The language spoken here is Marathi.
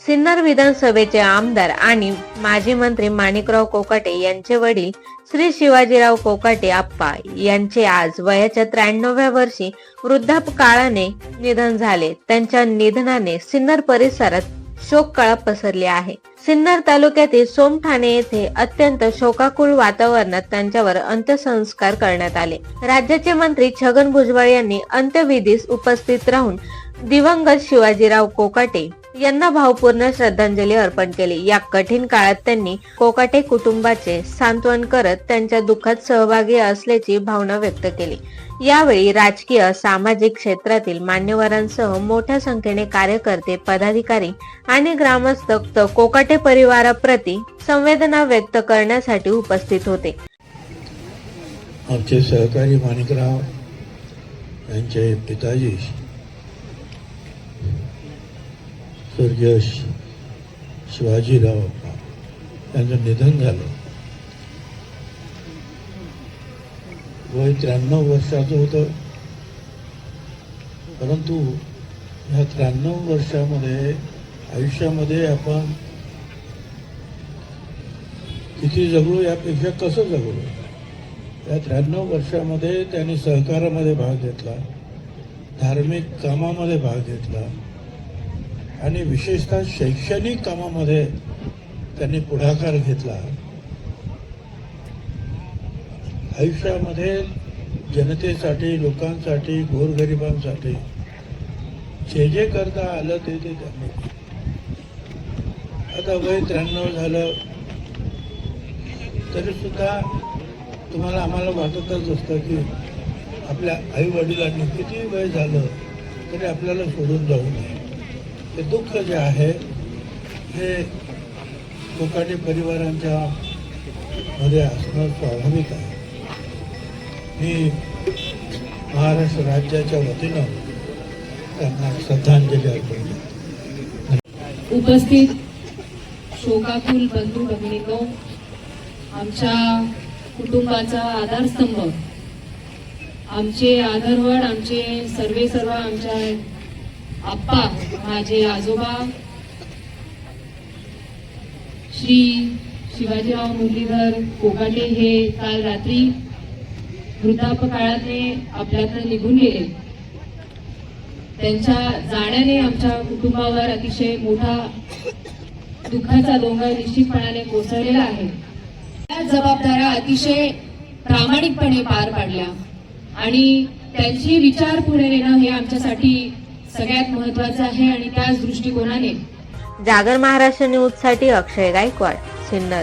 सिन्नर विधानसभेचे आमदार आणि माजी मंत्री माणिकराव कोकाटे यांचे वडील श्री शिवाजीराव कोकाटे आप्पा यांचे आज वयाच्या त्र्याण्णव्या वर्षी वृद्धापकाळाने निधन झाले. त्यांच्या निधनाने सिन्नर परिसरात शोककळा पसरली आहे. सिन्नर तालुक्यातील सोमठाणे येथे अत्यंत शोकाकुळ वातावरणात त्यांच्यावर अंत्यसंस्कार करण्यात आले. राज्याचे मंत्री छगन भुजबळ यांनी अंत्यविधीस उपस्थित राहून दिवंगत शिवाजीराव कोकाटे यांना भावपूर्ण श्रद्धांजली अर्पण केली. या कठीण काळात त्यांनी कोकाटे कुटुंबाचे सांत्वन करत त्यांच्या दुःखात सहभागी असल्याची भावना व्यक्त केली. यावेळी राजकीय सामाजिक क्षेत्रातील मान्यवरांसह मोठ्या संख्येने कार्यकर्ते पदाधिकारी आणि ग्रामस्थ कोकाटे परिवाराप्रती संवेदना व्यक्त करण्यासाठी उपस्थित होते. आमचे सहकारी माणिकराव यांचे पिताजी स्वर्गीय शिवाजीराव अप्पा यांचं निधन झालं. वय त्र्याण्णव वर्षाचं होतं. परंतु ह्या त्र्याण्णव वर्षामध्ये आयुष्यामध्ये आपण किती जगलो यापेक्षा कसं जगलो? या त्र्याण्णव वर्षामध्ये त्यांनी सहकारामध्ये भाग घेतला धार्मिक कामामध्ये भाग घेतला. आणि विशेषतः शैक्षणिक कामामध्ये त्यांनी पुढाकार घेतला. आयुष्यामध्ये जनतेसाठी लोकांसाठी गोरगरिबांसाठी जे जे करता आलं ते ते त्यांनी आता वय त्र्याण्णव झालं तरी सुद्धा तुम्हाला आम्हाला वाटतच असतं की आपल्या आई वडिलांनी किती वय झालं तरी आपल्याला सोडून जाऊ नये. हे दुःख जे आहे हे लोकांनी परिवारांच्या मध्ये असणं स्वाभाविक आहे. मी महाराष्ट्र राज्याच्या वतीनं त्यांना श्रद्धांजली अर्पण करतो. उपस्थित शोकाकुल बंधू भगिनीनो आमच्या कुटुंबाचा आधारस्तंभ आमचे आधारवड आमचे सर्वे सर्व आमच्या आप्पा माझे आजोबा श्री शिवाजीराव मुरलीधर कोकाटे हे काल रात्री वृद्धापकाळाने आपल्याकडे निघून गेले. त्यांच्या जाण्याने आमच्या कुटुंबावर अतिशय मोठा दुःखाचा डोंगर निश्चितपणाने कोसळलेला आहे. त्या जबाबदाऱ्या अतिशय प्रामाणिकपणे पार पाडल्या आणि त्यांची विचार पुढे नेणं हे आमच्यासाठी सगळ्यात महत्वाचं आहे आणि त्याच दृष्टिकोनाने. जागर महाराष्ट्र न्यूजसाठी अक्षय गायकवाड सिन्नर.